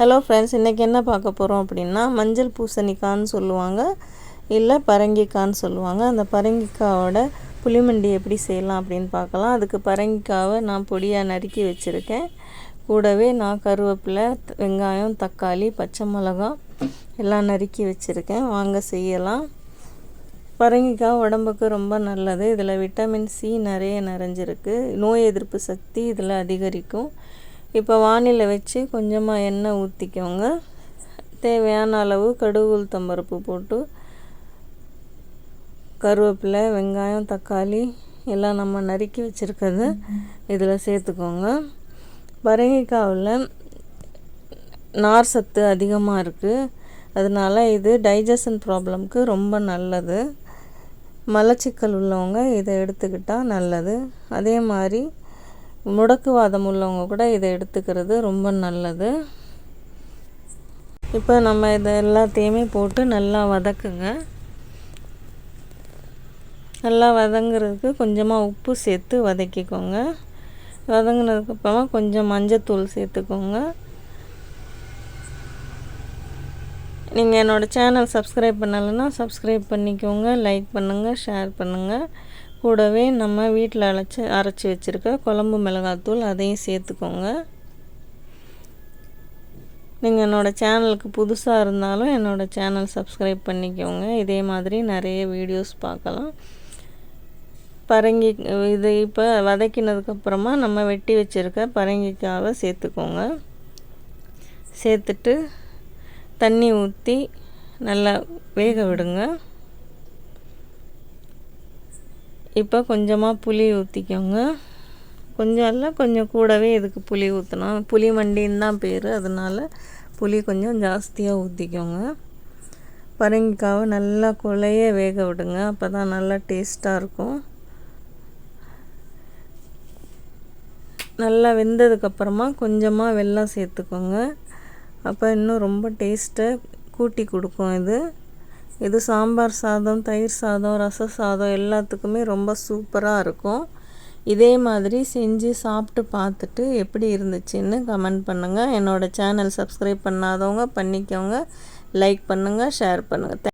Hello friends இன்றைக்கி என்ன பார்க்க போகிறோம் அப்படின்னா மஞ்சள் பூசணிக்கான்னு சொல்லுவாங்க இல்லை பரங்கிக்கான்னு சொல்லுவாங்க. அந்த பரங்கிக்காவோட புளிமண்டி எப்படி செய்யலாம் அப்படின்னு பார்க்கலாம். அதுக்கு பரங்கிக்காவை நான் பொடியாக நறுக்கி வச்சுருக்கேன். கூடவே நான் கருவேப்பிலை வெங்காயம் தக்காளி பச்சை மிளகா எல்லாம் நறுக்கி வச்சுருக்கேன். வாங்க செய்யலாம். பரங்கிக்காய் உடம்புக்கு ரொம்ப நல்லது. இதில் விட்டமின் சி நிறைய நிறைஞ்சிருக்கு. நோய் எதிர்ப்பு சக்தி இதில் அதிகரிக்கும். இப்போ வானிலை வச்சு கொஞ்சமாக எண்ணெய் ஊற்றிக்கோங்க தேவையான அளவு கடுகு உளுத்தம்பருப்பு போட்டு கருவேப்பிலை வெங்காயம் தக்காளி எல்லாம் நம்ம நறுக்கி வச்சுருக்கிறது இதில் சேர்த்துக்கோங்க. பரங்கிக்காவில் நார் சத்து அதிகமாக இருக்குது அதனால் இது டைஜஷன் ப்ராப்ளம்க்கு ரொம்ப நல்லது. மலச்சிக்கல் உள்ளவங்க இதை எடுத்துக்கிட்டால் நல்லது. அதே மாதிரி முடக்குவாதம் உள்ளவங்க கூட இதை எடுத்துக்கிறது ரொம்ப நல்லது. இப்போ நம்ம இதை எல்லாத்தையுமே போட்டு நல்லா வதக்குங்க. நல்லா வதங்குறதுக்கு கொஞ்சமாக உப்பு சேர்த்து வதக்கிக்கோங்க. வதங்கினதுக்கப்புறமா கொஞ்சம் மஞ்சத்தூள் சேர்த்துக்கோங்க. நீங்கள் என்னோடய சேனல் சப்ஸ்கிரைப் பண்ணலைன்னா சப்ஸ்கிரைப் பண்ணிக்கோங்க லைக் பண்ணுங்கள் ஷேர் பண்ணுங்கள் கூடவே நம்ம வீட்டில் அரைச்சி அரைச்சி வச்சுருக்க குழம்பு மிளகாத்தூள் அதையும் சேர்த்துக்கோங்க. நீங்கள் என்னோடய சேனலுக்கு புதுசாக இருந்தாலும் என்னோடய சேனல் சப்ஸ்கிரைப் பண்ணிக்கோங்க. இதே மாதிரி நிறைய வீடியோஸ் பார்க்கலாம். பரங்கி இது இப்போ வதக்கினதுக்கப்புறமா நம்ம வெட்டி வச்சுருக்க பரங்கிக்காவை சேர்த்துக்கோங்க. சேர்த்துட்டு தண்ணி ஊற்றி நல்லா வேக விடுங்க. இப்போ கொஞ்சமாக புளி ஊற்றிக்கோங்க கொஞ்சம் இல்லை கொஞ்சம் கூடவே இதுக்கு புளி ஊற்றணும் புளி மண்டின்னு தான் பேர். அதனால் புளி கொஞ்சம் ஜாஸ்தியாக ஊற்றிக்கோங்க பரங்கிக்காவை நல்லா குழைய வேக விடுங்க. அப்போ தான் நல்லா டேஸ்ட்டாக இருக்கும். நல்லா வெந்ததுக்கப்புறமா கொஞ்சமாக வெல்லம் சேர்த்துக்கோங்க. அப்போ இன்னும் ரொம்ப டேஸ்ட்டை கூட்டி கொடுக்கும் இது. இது சாம்பார் சாதம் தயிர் சாதம் ரச சாதம் எல்லாத்துக்குமே ரொம்ப சூப்பராக இருக்கும். இதே மாதிரி செஞ்சு சாப்பிட்டு பார்த்துட்டு எப்படி இருந்துச்சுன்னு கமெண்ட் பண்ணுங்கள் என்னோடய சேனல் சப்ஸ்கிரைப் பண்ணாதவங்க பண்ணிக்கோங்க. லைக் பண்ணுங்கள் ஷேர் பண்ணுங்கள்